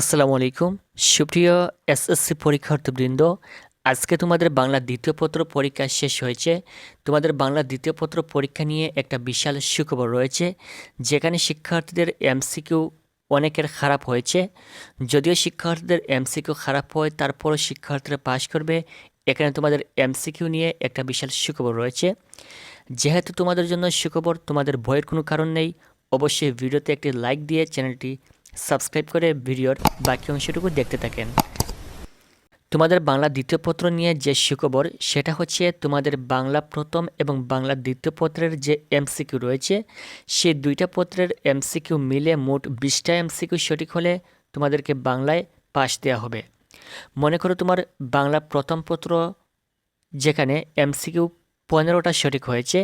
আসসালামু আলাইকুম। সুপ্রিয় এসএসসি পরীক্ষার্থীবৃন্দ, আজকে তোমাদের বাংলা দ্বিতীয় পত্র পরীক্ষা শেষ হয়েছে। তোমাদের বাংলা দ্বিতীয় পত্র পরীক্ষা নিয়ে একটা বিশাল সুখবর রয়েছে, যেখানে শিক্ষার্থীদের এমসিকিউ অনেকের খারাপ হয়েছে। যদিও শিক্ষার্থীদের এমসিকিউ খারাপ হয়, তারপরও শিক্ষার্থীরা পাশ করবে। এখানে তোমাদের এমসিকিউ নিয়ে একটা বিশাল সুখবর রয়েছে। যেহেতু তোমাদের জন্য সুখবর, তোমাদের ভয়ের কোনো কারণ নেই, অবশ্যই ভিডিওতে একটি লাইক দিয়ে চ্যানেলটি সাবস্ক্রাইব করে ভিডিওর বাকি অংশটুকু দেখতে থাকেন। তোমাদের বাংলা দ্বিতীয় পত্র নিয়ে যে সুখবর, সেটা হচ্ছে তোমাদের বাংলা প্রথম এবং বাংলা দ্বিতীয় পত্রের যে এমসিকিউ রয়েছে সেই দুইটা পত্রের এমসিকিউ মিলে মোট বিশটা এমসিকিউ সঠিক হলে তোমাদেরকে বাংলায় পাশ দেওয়া হবে। মনে করো তোমার বাংলা প্রথম পত্র যেখানে এমসিকিউ পনেরোটা সঠিক হয়েছে,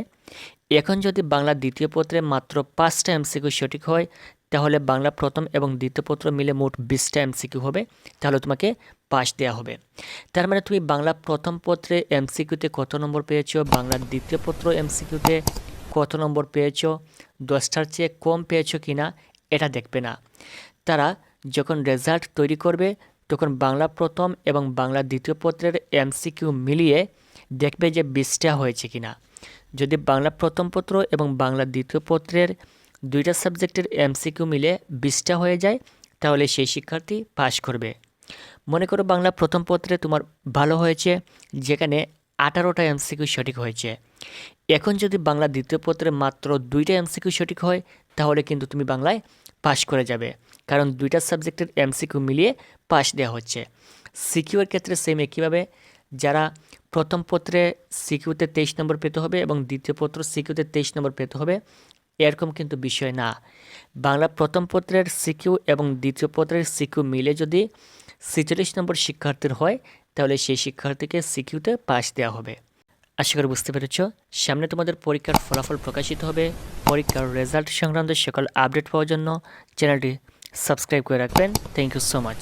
এখন যদি বাংলা দ্বিতীয় পত্রে মাত্র পাঁচটা এমসিকিউ সঠিক হয় তাহলে বাংলা প্রথম এবং দ্বিতীয় পত্র মিলে মোট বিশটা এমসিকিউ হবে, তাহলে তোমাকে পাস দেওয়া হবে। তার মানে তুমি বাংলা প্রথম পত্রে এমসিকিউতে কত নম্বর পেয়েছ, বাংলা দ্বিতীয় পত্র এমসিকিউতে কত নম্বর পেয়েছ, দশটার চেয়ে কম পেয়েছ কি না এটা দেখবে না। তারা যখন রেজাল্ট তৈরি করবে, তখন বাংলা প্রথম এবং বাংলা দ্বিতীয় পত্রের এমসিকিউ মিলিয়ে দেখবে যে বিশটা হয়েছে কিনা। যদি বাংলা প্রথম পত্র এবং বাংলা দ্বিতীয় পত্রের দুইটা সাবজেক্টের এমসিকিউ মিলে বিশটা হয়ে যায়, তাহলে সেই শিক্ষার্থী পাশ করবে। মনে করো বাংলা প্রথম পত্রে তোমার ভালো হয়েছে, যেখানে আঠারোটা এমসিকিউ সঠিক হয়েছে। এখন যদি বাংলা দ্বিতীয় পত্রে মাত্র দুইটা এমসিকিউ সঠিক হয়, তাহলে কিন্তু তুমি বাংলায় পাশ করে যাবে, কারণ দুইটা সাবজেক্টের এমসিকিউ মিলিয়ে পাশ দেওয়া হচ্ছে। সিকিউর ক্ষেত্রে সেম একইভাবে, যারা প্রথম পত্রে সিকিউতে তেইশ নম্বর পেতে হবে এবং দ্বিতীয় পত্র সিকিউতে তেইশ নম্বর পেতে হবে এরকম কিন্তু বিষয় না। বাংলা প্রথম পত্রের সিকিউ এবং দ্বিতীয় পত্রের সিকিউ মিলে যদি ছেচল্লিশ নম্বর শিক্ষার্থীর হয়, তাহলে সেই শিক্ষার্থীকে সিকিউতে পাস দেওয়া হবে। আশা করি বুঝতে পেরেছ। সামনে তোমাদের পরীক্ষার ফলাফল প্রকাশিত হবে। পরীক্ষার রেজাল্ট সংক্রান্ত সকল আপডেট পাওয়ার জন্য চ্যানেলটি সাবস্ক্রাইব করে রাখবেন। Thank you so much